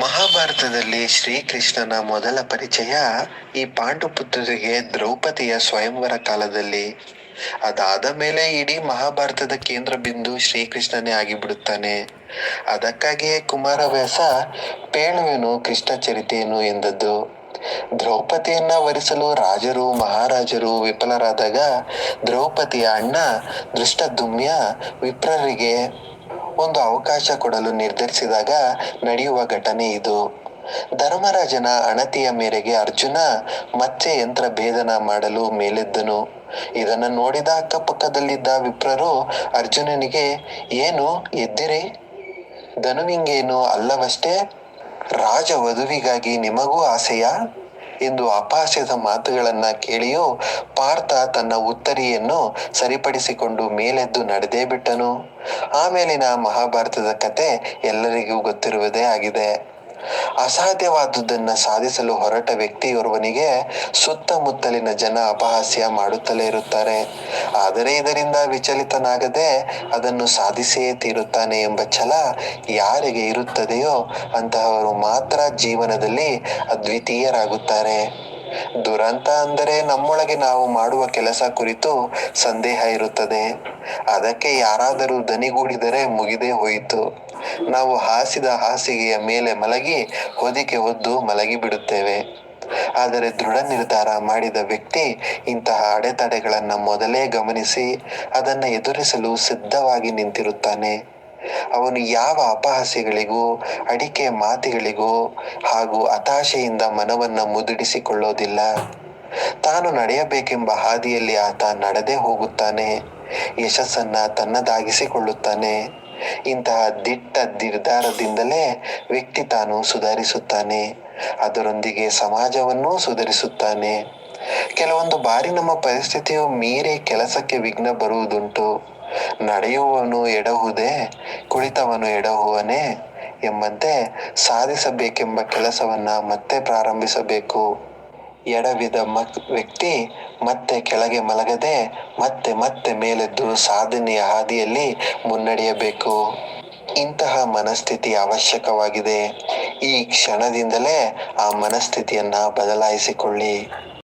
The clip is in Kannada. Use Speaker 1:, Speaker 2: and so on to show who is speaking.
Speaker 1: ಮಹಾಭಾರತದಲ್ಲಿ ಶ್ರೀಕೃಷ್ಣನ ಮೊದಲ ಪರಿಚಯ ಈ ಪಾಂಡುಪುತ್ರರಿಗೆ ದ್ರೌಪದಿಯ ಸ್ವಯಂವರ ಕಾಲದಲ್ಲಿ. ಅದಾದ ಮೇಲೆ ಇಡೀ ಮಹಾಭಾರತದ ಕೇಂದ್ರ ಬಿಂದು ಶ್ರೀಕೃಷ್ಣನೇ ಆಗಿಬಿಡುತ್ತಾನೆ. ಅದಕ್ಕಾಗಿಯೇ ಕುಮಾರವ್ಯಾಸ ಪೇಳುವೆನು ಕೃಷ್ಣ ಚರಿತೆಯನ್ನು ಎಂದದ್ದು. ದ್ರೌಪದಿಯನ್ನ ವರಿಸಲು ರಾಜರು, ಮಹಾರಾಜರು ವಿಫಲರಾದಾಗ ದ್ರೌಪದಿಯ ಅಣ್ಣ ದೃಷ್ಟದುಮ್ಯ ವಿಪ್ರರಿಗೆ ಒಂದು ಅವಕಾಶ ಕೊಡಲು ನಿರ್ಧರಿಸಿದಾಗ ನಡೆಯುವ ಘಟನೆ ಇದು. ಧರ್ಮರಾಜನ ಅಣತಿಯ ಮೇರೆಗೆ ಅರ್ಜುನ ಮತ್ತೆ ಯಂತ್ರ ಭೇದನ ಮಾಡಲು ಮೇಲೆದ್ದನು. ಇದನ್ನ ನೋಡಿದ ಅಕ್ಕಪಕ್ಕದಲ್ಲಿದ್ದ ವಿಪ್ರರು ಅರ್ಜುನನಿಗೆ, ಏನು, ಎದ್ದಿರಿ? ಧನುವಿಂಗೇನು ಅಲ್ಲವಷ್ಟೇ? ರಾಜ ವಧುವಿಗಾಗಿ ನಿಮಗೂ ಆಸೆಯ? ಎಂದು ಅಪಹಾಸ್ಯದ ಮಾತುಗಳನ್ನ ಕೇಳಿಯೂ ಪಾರ್ಥ ತನ್ನ ಉತ್ತರಿಯನ್ನು ಸರಿಪಡಿಸಿಕೊಂಡು ಮೇಲೆದ್ದು ನಡೆದೇ ಬಿಟ್ಟನು. ಆಮೇಲಿನ ಮಹಾಭಾರತದ ಕತೆ ಎಲ್ಲರಿಗೂ ಗೊತ್ತಿರುವುದೇ ಆಗಿದೆ. ಅಸಾಧ್ಯವಾದುದನ್ನ ಸಾಧಿಸಲು ಹೊರಟ ವ್ಯಕ್ತಿಯೋರ್ವನಿಗೆ ಸುತ್ತಮುತ್ತಲಿನ ಜನ ಅಪಹಾಸ್ಯ ಮಾಡುತ್ತಲೇ ಇರುತ್ತಾರೆ. ಆದರೆ ಇದರಿಂದ ವಿಚಲಿತನಾಗದೆ ಅದನ್ನು ಸಾಧಿಸಿಯೇ ತೀರುತ್ತಾನೆ ಎಂಬ ಛಲ ಯಾರಿಗೆ ಇರುತ್ತದೆಯೋ ಅಂತಹವರು ಮಾತ್ರ ಜೀವನದಲ್ಲಿ ಅದ್ವಿತೀಯರಾಗುತ್ತಾರೆ. ದುರಂತ ಅಂದರೆ ನಮ್ಮೊಳಗೆ ನಾವು ಮಾಡುವ ಕೆಲಸ ಕುರಿತು ಸಂದೇಹ ಇರುತ್ತದೆ. ಅದಕ್ಕೆ ಯಾರಾದರೂ ದನಿಗೂಡಿದರೆ ಮುಗಿದೇ ಹೋಯಿತು. ನಾವು ಹಾಸಿದ ಹಾಸಿಗೆಯ ಮೇಲೆ ಮಲಗಿ ಹೊದಿಕೆ ಒದ್ದು ಮಲಗಿ ಬಿಡುತ್ತೇವೆ ಆದರೆ ದೃಢ ನಿರ್ಧಾರ ಮಾಡಿದ ವ್ಯಕ್ತಿ ಇಂತಹ ಅಡೆತಡೆಗಳನ್ನು ಮೊದಲೇ ಗಮನಿಸಿ ಅದನ್ನು ಎದುರಿಸಲು ಸಿದ್ಧವಾಗಿ ನಿಂತಿರುತ್ತಾನೆ. ಅವನು ಯಾವ ಅಪಹಾಸ್ಯಗಳಿಗೂ, ಅಡಿಕೆ ಮಾತಿಗಳಿಗೂ ಹಾಗೂ ಹತಾಶೆಯಿಂದ ಮನವನ್ನು ಮುದುಡಿಸಿಕೊಳ್ಳೋದಿಲ್ಲ. ತಾನು ನಡೆಯಬೇಕೆಂಬ ಹಾದಿಯಲ್ಲಿ ಆತ ನಡೆದೇ ಹೋಗುತ್ತಾನೆ. ಯಶಸ್ಸನ್ನ ತನ್ನದಾಗಿಸಿಕೊಳ್ಳುತ್ತಾನೆ. ಇಂತಹ ದಿಟ್ಟ ನಿರ್ಧಾರದಿಂದಲೇ ವ್ಯಕ್ತಿ ತಾನು ಸುಧಾರಿಸುತ್ತಾನೆ, ಅದರೊಂದಿಗೆ ಸಮಾಜವನ್ನೂ ಸುಧಾರಿಸುತ್ತಾನೆ. ಕೆಲವೊಂದು ಬಾರಿ ನಮ್ಮ ಪರಿಸ್ಥಿತಿಯು ಮೀರಿ ಕೆಲಸಕ್ಕೆ ವಿಘ್ನ ಬರುವುದುಂಟು. ನಡೆಯುವವನು ಎಡಹುದೇ, ಕುಳಿತವನು ಎಡಹುವನೇ ಎಂಬಂತೆ ಸಾಧಿಸಬೇಕೆಂಬ ಕೆಲಸವನ್ನ ಮತ್ತೆ ಪ್ರಾರಂಭಿಸಬೇಕು. ಎಡವಿದ ಮಕ್ ವ್ಯಕ್ತಿ ಮತ್ತೆ ಕೆಳಗೆ ಮಲಗದೆ ಮತ್ತೆ ಮತ್ತೆ ಮೇಲೆದ್ದು ಸಾಧನೆಯ ಹಾದಿಯಲ್ಲಿ ಮುನ್ನಡೆಯಬೇಕು. ಇಂತಹ ಮನಸ್ಥಿತಿ ಅವಶ್ಯಕವಾಗಿದೆ. ಈ ಕ್ಷಣದಿಂದಲೇ ಆ ಮನಸ್ಥಿತಿಯನ್ನು ಬದಲಾಯಿಸಿಕೊಳ್ಳಿ.